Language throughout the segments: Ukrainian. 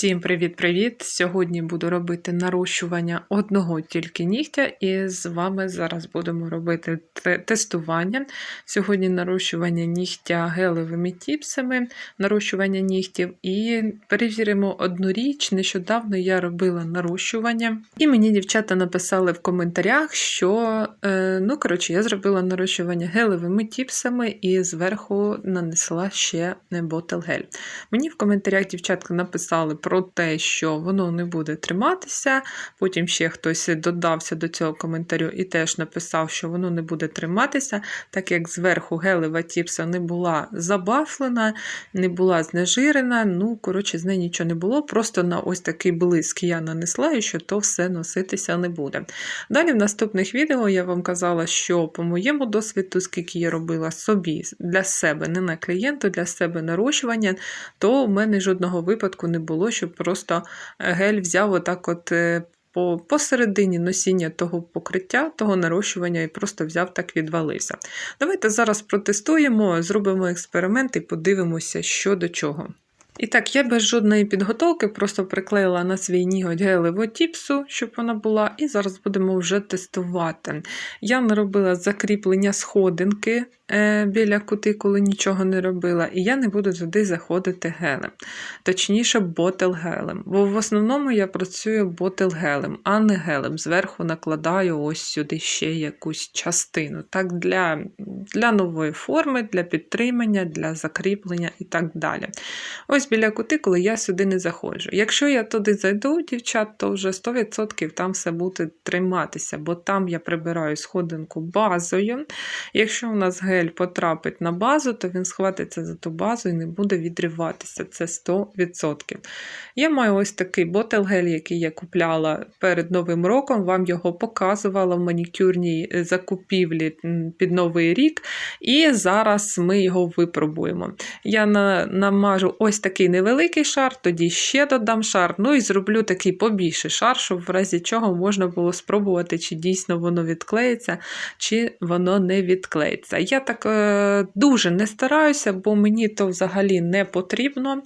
Всім привіт-привіт! Сьогодні буду робити нарощування одного тільки нігтя, і з вами зараз будемо робити те- тестування. Сьогодні нарощування нігтя гелевими тіпсами, нарощування нігтів, і перевіримо одну річ. Нещодавно я робила нарощування, і мені дівчата написали в коментарях, що е, ну, коротше, я зробила нарощування гелевими тіпсами і зверху нанесла ще ботел-гель. Мені в коментарях дівчатка написали про те, що воно не буде триматися. Потім ще хтось додався до цього коментарю і теж написав, що воно не буде триматися, так як зверху гелева тіпса не була забафлена, не була знежирена. Ну, коротше, з неї нічого не було. Просто на ось такий блиск я нанесла, і що то все носитися не буде. Далі в наступних відео я вам казала, що по моєму досвіду, скільки я робила собі для себе, не на клієнту, для себе нарощування, то в мене жодного випадку не було, щоб просто е, гель взяв отак от. е, По, посередині носіння того покриття, того нарощування і просто взяв так відвалився. Давайте зараз протестуємо, зробимо експеримент і подивимося, що до чого. І так, я без жодної підготовки просто приклеїла на свій ніготь гелеву тіпсу, щоб вона була, і зараз будемо вже тестувати. Я не робила закріплення сходинки е, біля кутикули, нічого не робила, і я не буду туди заходити гелем. Точніше, ботел-гелем. Бо в основному я працюю ботел-гелем, а не гелем. Зверху накладаю ось сюди ще якусь частину. Так, Для, для нової форми, для підтримання, для закріплення і так далі. Ось біля кутикули я сюди не заходжу. Якщо я туди зайду, дівчат, то вже 100% там все буде триматися, бо там я прибираю сходинку базою. Якщо у нас гель потрапить на базу, то він схватиться за ту базу і не буде відриватися. Це 100%. Я маю ось такий ботел-гель, який я купляла перед Новим роком, вам його показувала в манікюрній е, закупівлі під Новий рік. І зараз ми його випробуємо. Я на, намажу ось такий невеликий шар, тоді ще додам шар, ну і зроблю такий побільший шар, щоб в разі чого можна було спробувати, чи дійсно воно відклеїться, чи воно не відклеїться. Я так е, дуже не стараюся, бо мені то взагалі не потрібно.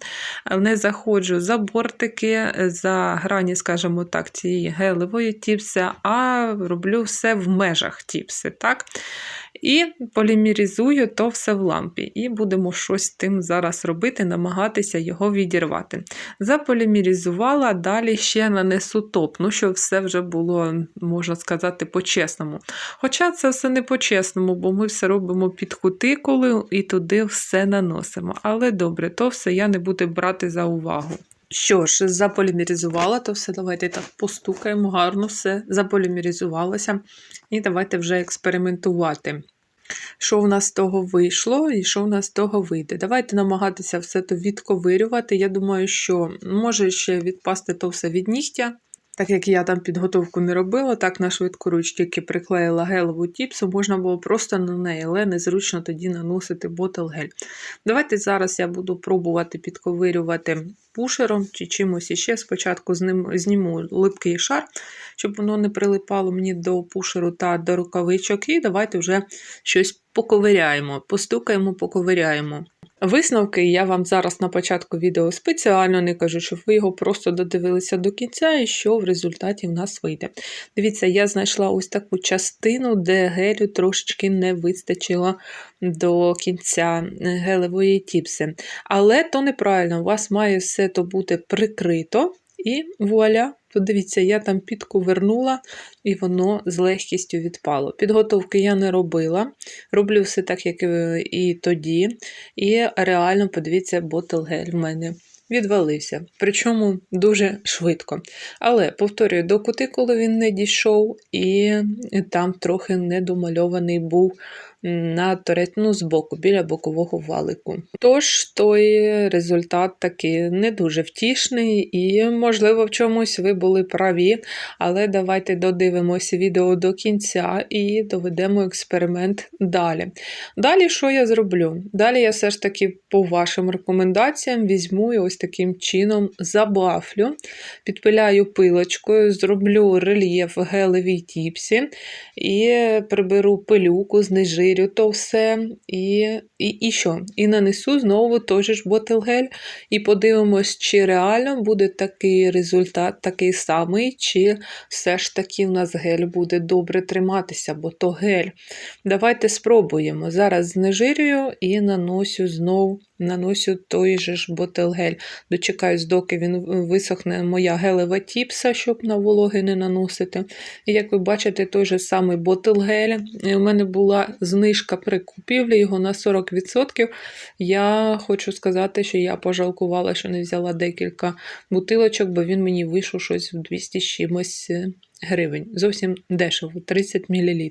Не заходжу за бортики, за грані, скажімо так, цієї гелевої тіпси, а роблю все в межах тіпси. так? І полімеризую то все в лампі. І будемо щось тим зараз робити, намагатися його відірвати. Заполімеризувала, далі ще нанесу топ, ну, щоб все вже було, можна сказати, по-чесному. Хоча це все не по-чесному, бо ми все робимо під кутикулою і туди все наносимо. Але добре, то все я не буду брати за увагу. Що ж, заполімеризувала, то все, давайте так постукаємо, гарно все заполімеризувалося. І давайте вже експериментувати. Що в нас з того вийшло і що в нас з того вийде. Давайте намагатися все то відковирювати. Я думаю, що може ще відпасти то все від нігтя. Так як я там підготовку не робила, так на швидкоруч тільки приклеїла гелеву тіпсу, можна було просто на неї, але незручно тоді наносити ботел-гель. Давайте зараз я буду пробувати підковирювати пушером чи чимось іще. Спочатку зніму липкий шар, щоб воно не прилипало мені до пушеру та до рукавичок. І давайте вже щось поковиряємо, постукаємо, поковиряємо. Висновки я вам зараз на початку відео спеціально не кажу, щоб ви його просто додивилися до кінця і що в результаті в нас вийде. Дивіться, я знайшла ось таку частину, де гелю трошечки не вистачило до кінця гелевої тіпси. Але то неправильно, у вас має все то бути прикрито. І вуаля, подивіться, я там підковернула, і воно з легкістю відпало. Підготовки я не робила. Роблю все так, як і тоді. І реально, подивіться, ботл-гель в мене відвалився. Причому дуже швидко. Але, повторюю, до кутикули він не дійшов, і там трохи недомальований був на торетну збоку, біля бокового валику. Тож той результат таки не дуже втішний, і, можливо, в чомусь ви були праві, але давайте додивимося відео до кінця і доведемо експеримент далі. Далі, що я зроблю? Далі я все ж таки, по вашим рекомендаціям, візьму і ось таким чином забафлю, підпиляю пилочкою, зроблю рельєф гелевій тіпсі і приберу пилюку, знежирю знежирю то все і, і, і що? І нанесу знову той же ж ботелгель, і подивимось, чи реально буде такий результат, такий самий, чи все ж таки в нас гель буде добре триматися, бо то гель. Давайте спробуємо. Зараз знежирюю і наносю знову наносю той же ж ботелгель. Дочекаюсь, доки він висохне моя гелева тіпса, щоб на вологи не наносити. І як ви бачите, той же самий ботелгель. У мене була знижка при купівлі його на 40%. Я хочу сказати, що я пожалкувала, що не взяла декілька бутилочок, бо він мені вийшов щось в 200 з чимось гривень. Зовсім дешево, 30 мл.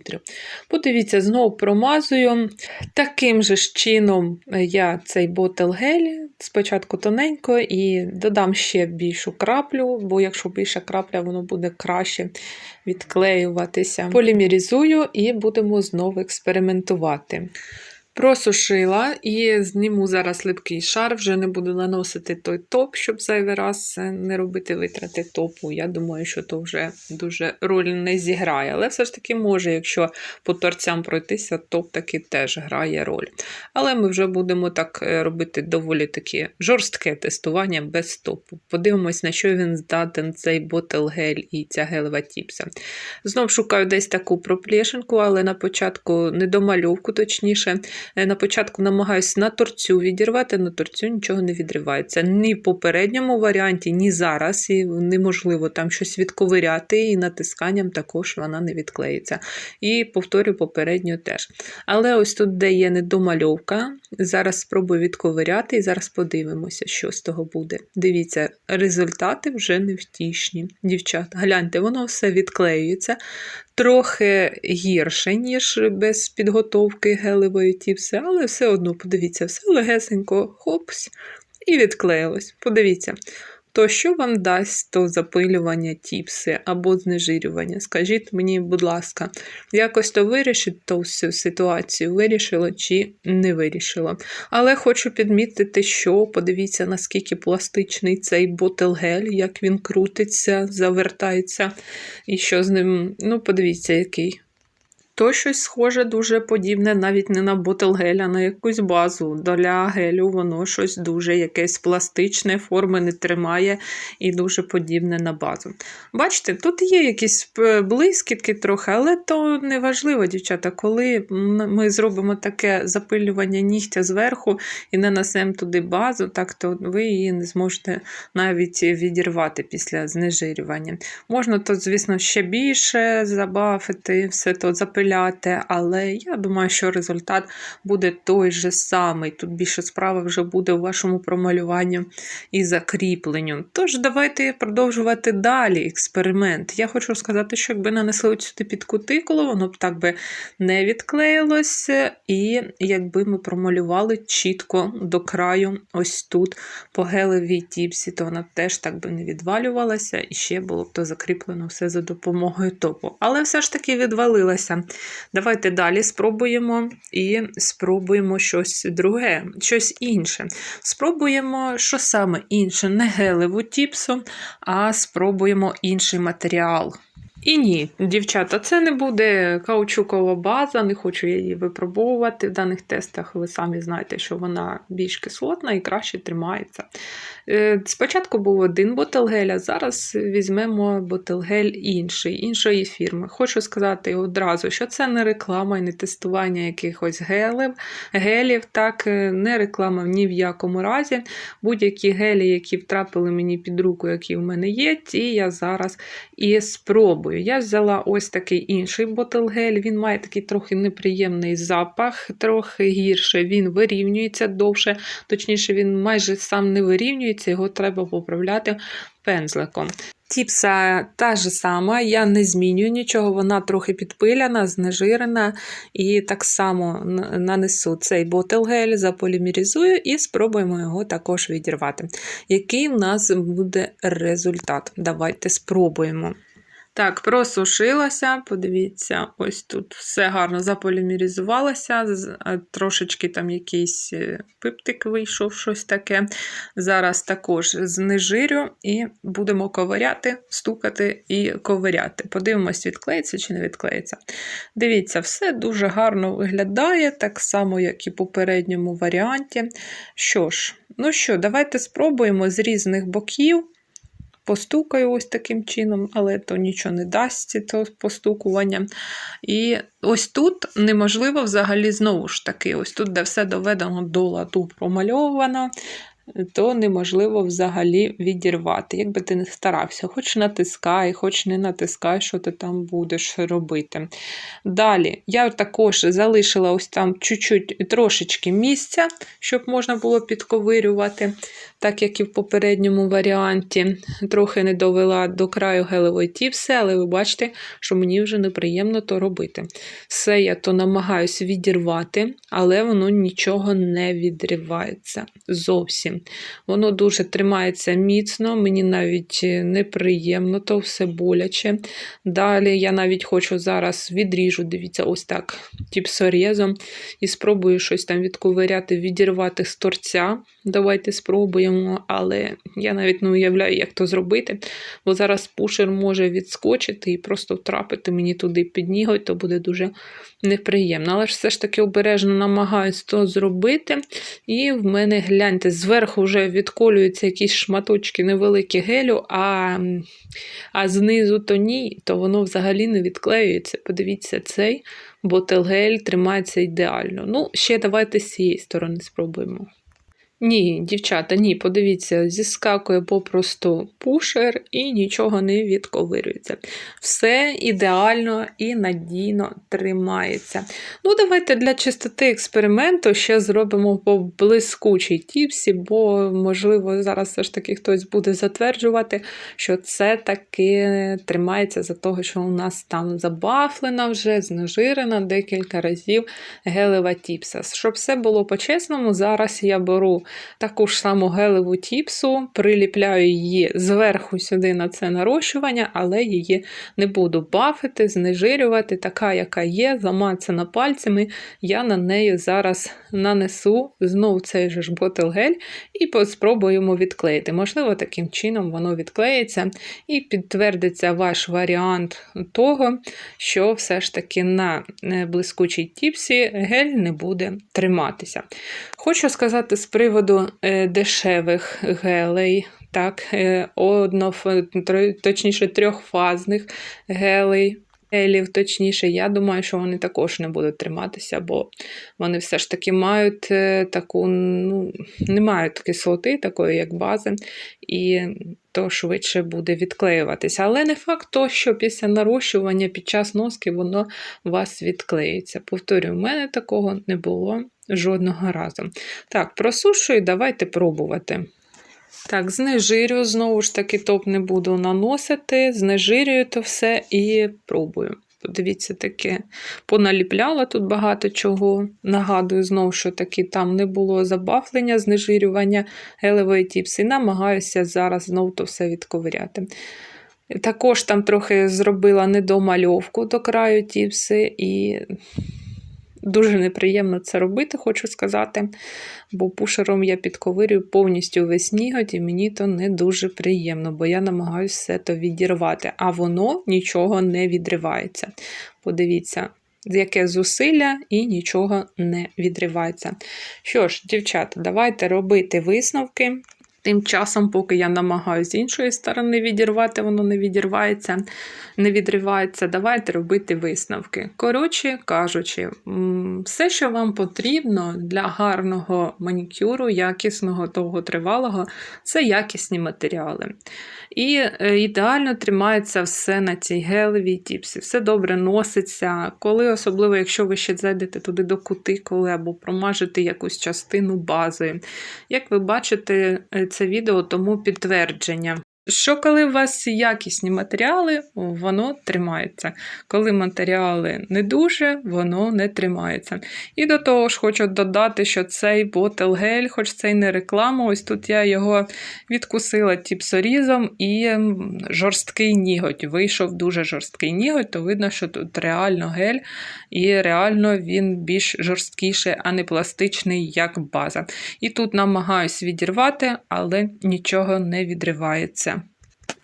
Подивіться, знову промазую. Таким же ж чином я цей ботел гель, спочатку тоненько, і додам ще більшу краплю, бо якщо більша крапля, воно буде краще відклеюватися. Полімерізую і будемо знову експериментувати. Просушила і зніму зараз липкий шар, вже не буду наносити той топ, щоб зайвий раз не робити витрати топу. Я думаю, що то вже дуже роль не зіграє. Але все ж таки може, якщо по торцям пройтися, топ таки теж грає роль. Але ми вже будемо так е, робити доволі таке жорстке тестування без топу. Подивимось, на що він здатен цей ботел гель і ця гелева тіпса. Знов шукаю десь таку проплешинку, але на початку недомальовку, точніше. Е, на початку намагаюся на торцю відірвати, на торцю нічого не відривається. Ні в попередньому варіанті, ні зараз. І неможливо там щось відковиряти, і натисканням також вона не відклеїться. І повторю попередньо теж. Але ось тут, де є недомальовка, зараз спробую відковиряти і зараз подивимося, що з того буде. Дивіться, результати вже невтішні. Дівчата, гляньте, воно все відклеюється трохи гірше, ніж без підготовки гелевої тіпси, але все одно, подивіться, все легесенько, хопс, і відклеїлось. Подивіться. То що вам дасть то запилювання тіпси або знежирювання? Скажіть мені, будь ласка, якось то вирішить ту всю ситуацію, вирішило чи не вирішило. Але хочу підмітити, що подивіться, наскільки пластичний цей ботелгель, як він крутиться, завертається, і що з ним, ну, подивіться, який. То щось схоже, дуже подібне, навіть не на ботелгель, а на якусь базу. Для гелю воно щось дуже якесь пластичне, форми не тримає і дуже подібне на базу. Бачите, тут є якісь блискітки трохи, але то не важливо, дівчата, коли ми зробимо таке запилювання нігтя зверху і нанесемо туди базу, так то ви її не зможете навіть відірвати після знежирювання. Можна то, звісно, ще більше забафити, все то запилювати запиляти, але я думаю, що результат буде той же самий. Тут більше справи вже буде у вашому промалюванні і закріпленню. Тож, давайте продовжувати далі експеримент. Я хочу сказати, що якби нанесли сюди під кутикулу, воно б так би не відклеїлося, і якби ми промалювали чітко до краю, ось тут по гелевій тіпсі, то вона теж так би не відвалювалася, і ще було б то закріплено все за допомогою топу. Але все ж таки відвалилася. Давайте далі спробуємо і спробуємо щось друге, щось інше. Спробуємо, що саме інше, не гелеву тіпсу, а спробуємо інший матеріал. І ні, дівчата, це не буде каучукова база, не хочу її випробовувати. В даних тестах ви самі знаєте, що вона більш кислотна і краще тримається. Е, спочатку був один ботелгель, а зараз візьмемо ботелгель інший, іншої фірми. Хочу сказати одразу, що це не реклама і не тестування якихось гелів, гелів, так, е, не реклама ні в якому разі. Будь-які гелі, які втрапили мені під руку, які в мене є, ті я зараз і спробую. Я взяла ось такий інший ботелгель, він має такий трохи неприємний запах, трохи гірше, він вирівнюється довше, точніше, він майже сам не вирівнюється його треба поправляти пензликом. Тіпса та ж сама, я не змінюю нічого, вона трохи підпиляна, знежирена. І так само нанесу цей ботелгель, заполімерізую і спробуємо його також відірвати. Який в нас буде результат? Давайте спробуємо. Так, просушилася, подивіться, ось тут все гарно заполімеризувалося, з- а трошечки там якийсь е, пиптик вийшов, щось таке. Зараз також знежирю і будемо ковиряти, стукати і ковиряти. Подивимось, відклеїться чи не відклеїться. Дивіться, все дуже гарно виглядає, так само, як і в попередньому варіанті. Що ж, ну що, давайте спробуємо з різних боків. Постукаю ось таким чином, але то нічого не дасть, то постукування. І ось тут неможливо взагалі знову ж таки, ось тут, де все доведено до ладу промальовано, то неможливо взагалі відірвати. Якби ти не старався, хоч натискай, хоч не натискай, що ти там будеш робити. Далі, я також залишила ось там чуть-чуть трошечки місця, щоб можна було підковирювати, так як і в попередньому варіанті. Трохи не довела до краю гелевої тіпси, але ви бачите, що мені вже неприємно то робити. Все я то намагаюся відірвати, але воно нічого не відривається зовсім. Воно дуже тримається міцно, мені навіть е, неприємно, то все боляче. Далі я навіть хочу зараз відріжу, дивіться, ось так, тіпсорезом, і спробую щось там відковиряти, відірвати з торця. Давайте спробуємо, але я навіть не уявляю, як то зробити, бо зараз пушер може відскочити і просто втрапити мені туди під ніготь, то буде дуже неприємно. Але ж все ж таки обережно намагаюсь то зробити. І в мене, гляньте, зверху вже відколюються якісь шматочки невеликі гелю, а, а знизу то ні, то воно взагалі не відклеюється. Подивіться, цей ботелгель тримається ідеально. Ну, ще давайте з цієї сторони спробуємо. Ні, дівчата, ні, подивіться, зіскакує попросту пушер і нічого не відковирюється. Все ідеально і надійно тримається. Ну, давайте для чистоти експерименту ще зробимо по блискучій тіпсі, бо, можливо, зараз все ж таки хтось буде затверджувати, що це таки тримається за того, що у нас там забафлена вже, знежирена декілька разів гелева тіпса. Щоб все було по-чесному, зараз я беру таку ж саму гелеву тіпсу, приліпляю її зверху сюди на це нарощування, але її не буду бафити, знежирювати, така, яка є, замацана пальцями. Я на неї зараз нанесу знову цей же ж ботелгель і спробуємо відклеїти. Можливо, таким чином воно відклеїться і підтвердиться ваш варіант того, що все ж таки на е, блискучій тіпсі гель не буде триматися. Хочу сказати з приводу е, дешевих гелей, так, е, одноф, точніше трьохфазних гелей. Гелів, точніше, я думаю, що вони також не будуть триматися, бо вони все ж таки мають е, таку, ну, не мають кислоти, такої, як бази, і то швидше буде відклеюватися. Але не факт то, що після нарощування під час носки воно вас відклеїться. Повторюю, в мене такого не було жодного разу. Так, просушую, давайте пробувати. Так, знежирю, знову ж таки, топ не буду наносити, знежирюю то все і пробую. Подивіться, таке поналіпляла тут багато чого. Нагадую, знову, що таки там не було забафлення, знежирювання гелевої тіпси. І намагаюся зараз знову то все відковиряти. Також там трохи зробила недомальовку до краю тіпси, і дуже неприємно це робити, хочу сказати. Бо пушером я підковирюю повністю весь ніготь, і мені то не дуже приємно, бо я намагаюся все то відірвати, а воно нічого не відривається. Подивіться, яке зусилля і нічого не відривається. Що ж, дівчата, давайте робити висновки. Тим часом, поки я намагаюся з іншої сторони відірвати, воно не відірвається, не відривається. Давайте робити висновки. Коротше кажучи, все, що вам потрібно для гарного манікюру, якісного, довготривалого, це якісні матеріали. І е, ідеально тримається все на цій гелевій тіпсі. Все добре носиться. Коли, особливо, якщо ви ще зайдете туди до кутикули або промажете якусь частину базою. Як ви бачите, е, це відео тому підтвердження. Що коли у вас якісні матеріали, воно тримається. Коли матеріали не дуже, воно не тримається. І до того ж хочу додати, що цей ботел гель, хоч це й не реклама, ось тут я його відкусила тіпсорізом і жорсткий ніготь. Вийшов дуже жорсткий ніготь, то видно, що тут реально гель, і реально він більш жорсткіший, а не пластичний, як база. І тут намагаюсь відірвати, але нічого не відривається.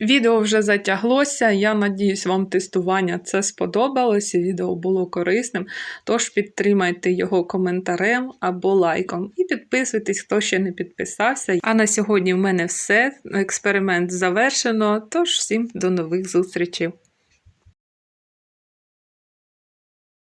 Відео вже затяглося. Я надіюсь, вам тестування це сподобалось. Відео було корисним. Тож підтримайте його коментарем або лайком. І підписуйтесь, хто ще не підписався. А на сьогодні в мене все. Експеримент завершено. Тож всім до нових зустрічей!